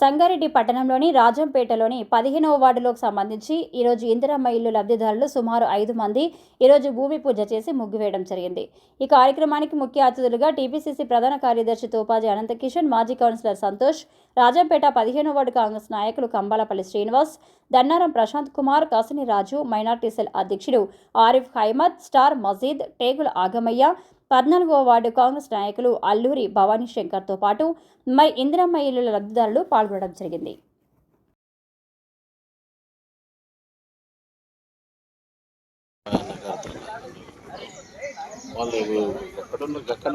సంగారెడ్డి పట్టణంలోని రాజంపేటలోని పదిహేనవ వార్డులోకి సంబంధించి ఈరోజు ఇందిరమ్మ ఇల్లు లబ్ధిదారులు సుమారు ఐదు మంది ఈరోజు భూమి పూజ చేసి ముగ్గువేయడం జరిగింది. ఈ కార్యక్రమానికి ముఖ్య అతిథులుగా టీపీసీసీ ప్రధాన కార్యదర్శి తోపాజీ అనంతకిషన్ మాజీ కౌన్సిలర్ సంతోష్ రాజంపేట పదిహేనవ వార్డు కాంగ్రెస్ నాయకులు కంబాలపల్లి శ్రీనివాస్ దన్నారం ప్రశాంత్ కుమార్ కాసిని రాజు మైనార్టీ సెల్ అధ్యక్షుడు ఆరిఫ్ హైమద్ స్టార్ మజీద్ టేగుల ఆగమయ్య పద్నాలుగవ వార్డు కాంగ్రెస్ నాయకులు అల్లూరి భవానీ శంకర్తో పాటు మరి ఇందిరమ్మ ఇల్లుల లబ్ధిదారులు పాల్గొనడం జరిగింది. వాళ్ళు ఎక్కడున్న ఎక్కడ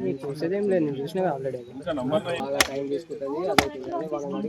నీకు చూసేదేం లేదు నేను చూసినా ఆల్రెడీ బాగా టైం తీసుకుంటుంది ఇదని వాళ్ళని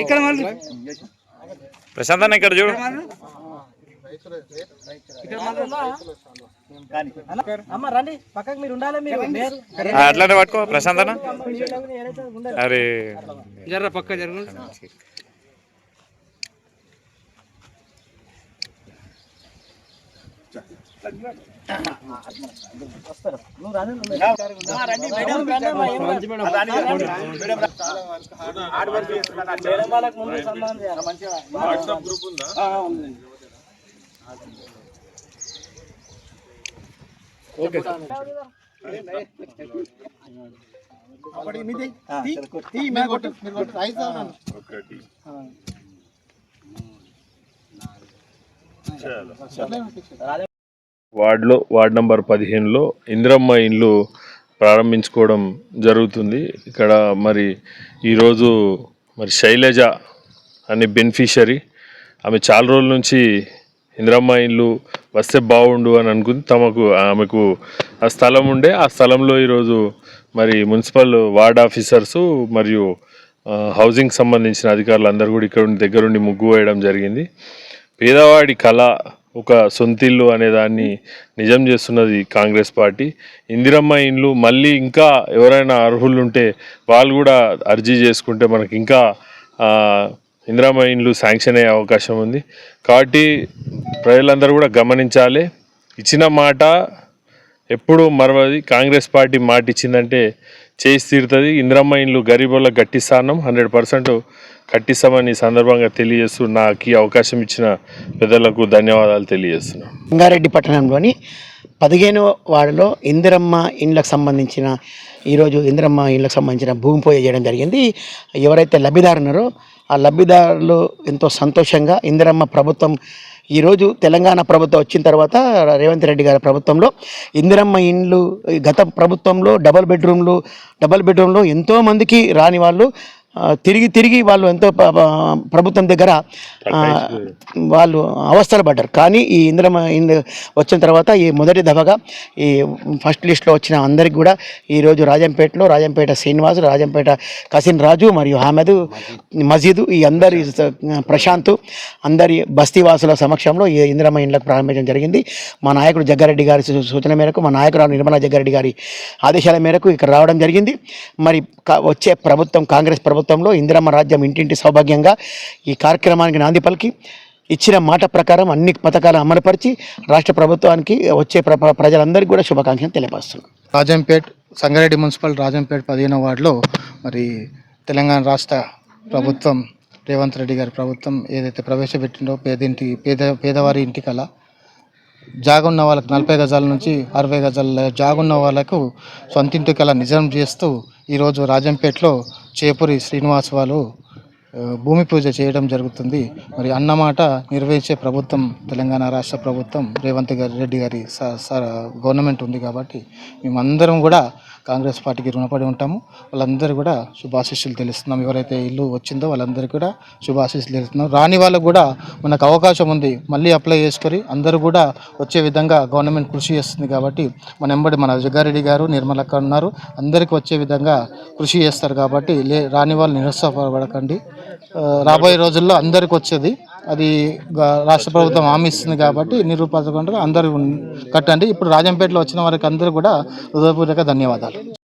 ఇక్కడ మళ్ళీ ప్రశాంత్ అన్న ఇక్కడ చూడు. అమ్మ రండి. పక్కకు మీరు ఉండాలి మీరు అట్లానే పట్టుకో ప్రశాంత్ అన్న. అరే. జర్ర పక్క జరుగు వాట్సాప్ గ్రూప్ వార్డులో వార్డ్ నంబర్ పదిహేనులో ఇందిరమ్మ ఇండ్లు ప్రారంభించుకోవడం జరుగుతుంది. ఇక్కడ మరి ఈరోజు మరి శైలజ అనే బెనిఫిషరీ ఆమె చాలా రోజుల నుంచి ఇందిరమ్మ ఇల్లు వస్తే బాగుండు అని అనుకుంది. తమకు ఆమెకు ఆ స్థలం ఉండే. ఆ స్థలంలో ఈరోజు మరి మున్సిపల్ వార్డ్ ఆఫీసర్సు మరియు హౌసింగ్ సంబంధించిన అధికారులు అందరూ కూడా ఇక్కడ ఉండి దగ్గరుండి ముగ్గు వేయడం జరిగింది. పేదవాడి కళ ఒక సొంతిల్లు అనే దాన్ని నిజం చేస్తున్నది కాంగ్రెస్ పార్టీ. ఇందిరమ్మ ఇండ్లు మళ్ళీ ఇంకా ఎవరైనా అర్హులు ఉంటే వాళ్ళు కూడా అర్జీ చేసుకుంటే మనకి ఇంకా ఆ, ఇండ్లు శాంక్షన్ అయ్యే అవకాశం ఉంది. కాబట్టి ప్రజలందరూ కూడా గమనించాలి. ఇచ్చిన మాట ఎప్పుడు మరవది. కాంగ్రెస్ పార్టీ మాట ఇచ్చిందంటే చేసి తీరుతుంది. ఇందిరమ్మ ఇండ్లు గరీబులకు కట్టిస్తానం హండ్రెడ్ పర్సెంట్ కట్టిస్తామని సందర్భంగా తెలియజేస్తూ నాకు ఈ అవకాశం ఇచ్చిన పెద్దలకు ధన్యవాదాలు తెలియజేస్తున్నాను రంగారెడ్డి పట్టణంలోని పదిహేను వాడలో ఇందిరమ్మ ఇండ్లకు సంబంధించిన ఈరోజు ఇందిరమ్మ ఇండ్లకు సంబంధించిన భూమి పూజ చేయడం జరిగింది. ఎవరైతే లబ్ధిదారు ఉన్నారో ఆ లబ్ధిదారులు ఎంతో సంతోషంగా ఇందిరమ్మ ప్రభుత్వం ఈరోజు తెలంగాణ ప్రభుత్వం వచ్చిన తర్వాత రేవంత్ రెడ్డి గారి ప్రభుత్వంలో ఇందిరమ్మ ఇండ్లు గత ప్రభుత్వంలో డబల్ బెడ్రూమ్లు డబల్ బెడ్రూమ్లో ఎంతోమందికి రాని వాళ్ళు తిరిగి తిరిగి వాళ్ళు ఎంతో ప్రభుత్వం దగ్గర వాళ్ళు అవస్థలు పడ్డారు. కానీ ఈ ఇంద్రమ ఇంద్ర వచ్చిన తర్వాత ఈ మొదటి దఫగా ఈ ఫస్ట్ లిస్ట్లో వచ్చిన అందరికి కూడా ఈరోజు రాజంపేటలో రాజంపేట శ్రీనివాసు రాజంపేట కసిన్ రాజు మరియు అహ్మద్ మజీదు ఈ అందరి ప్రశాంత్ అందరి బస్తీవాసుల సమక్షంలో ఈ ఇంద్రమ ఇండ్లకు ప్రారంభించడం జరిగింది. మా నాయకుడు జగ్గారెడ్డి గారి సూ- సూచన మేరకు మా నాయకురాలు నిర్మలా జగ్గారెడ్డి గారి ఆదేశాల మేరకు ఇక్కడ రావడం జరిగింది. మరి కా- వచ్చే ప్రభుత్వం కాంగ్రెస్ ప్రభుత్వం ప్రభుత్వంలో ఇందిరమ్మ రాజ్యం ఇంటింటి సౌభాగ్యంగా ఈ కార్యక్రమానికి నాంది పలికి. ఇచ్చిన మాట ప్రకారం అన్ని పథకాలు అమలుపరిచి రాష్ట్ర ప్రభుత్వానికి వచ్చే ప్ర ప్రజలందరికీ కూడా శుభాకాంక్షలు తెలియపరుస్తున్నాను రాజంపేట్ సంగారెడ్డి మున్సిపల్ రాజంపేట్ పదిహేనవ వార్డులో మరి తెలంగాణ రాష్ట్ర ప్రభుత్వం రేవంత్ రెడ్డి గారి ప్రభుత్వం ఏదైతే ప్రవేశపెట్టిందో పేదింటి పేద పేదవారి ఇంటికల జాగున్న వాళ్ళకి నలభై గజాల నుంచి అరవై గజాల జాగున్న వాళ్ళకు సొంత ఇంటికల నిజం చేస్తూ ఈరోజు రాజంపేటలో చేపూరి శ్రీనివాస్ వాళ్ళు భూమి పూజ చేయడం జరుగుతుంది. మరి అన్నమాట నిర్వహించే ప్రభుత్వం తెలంగాణ రాష్ట్ర ప్రభుత్వం రేవంత్ గారి రెడ్డి గారి స- స- గవర్నమెంట్ ఉంది కాబట్టి మేమందరం కూడా కాంగ్రెస్ పార్టీకి రుణపడి ఉంటాము. వాళ్ళందరూ కూడా శుభాశీస్సులు తెలుస్తున్నాం. ఎవరైతే ఇల్లు వచ్చిందో వాళ్ళందరికీ కూడా శుభాశీస్సులు తెలుస్తున్నాం. రాని వాళ్ళకు కూడా మనకు అవకాశం ఉంది. మళ్ళీ అప్లై చేసుకొని అందరూ కూడా వచ్చే విధంగా గవర్నమెంట్ కృషి చేస్తుంది కాబట్టి మన ఎంబడి మన జగ్గారెడ్డి గారు నిర్మలక్క ఉన్నారు. అందరికీ వచ్చే విధంగా కృషి చేస్తారు కాబట్టి లే రాని వాళ్ళు నిరుత్సాహపడకండి రాబోయే రోజుల్లో అందరికి వచ్చేది అది గ- రాష్ట్ర ప్రభుత్వం హామీ ఇస్తుంది కాబట్టి నిరూపకుండా అందరూ కట్టండి. ఇప్పుడు రాజంపేటలో వచ్చిన వారికి అందరూ కూడా హృదయపూర్వక ధన్యవాదాలు.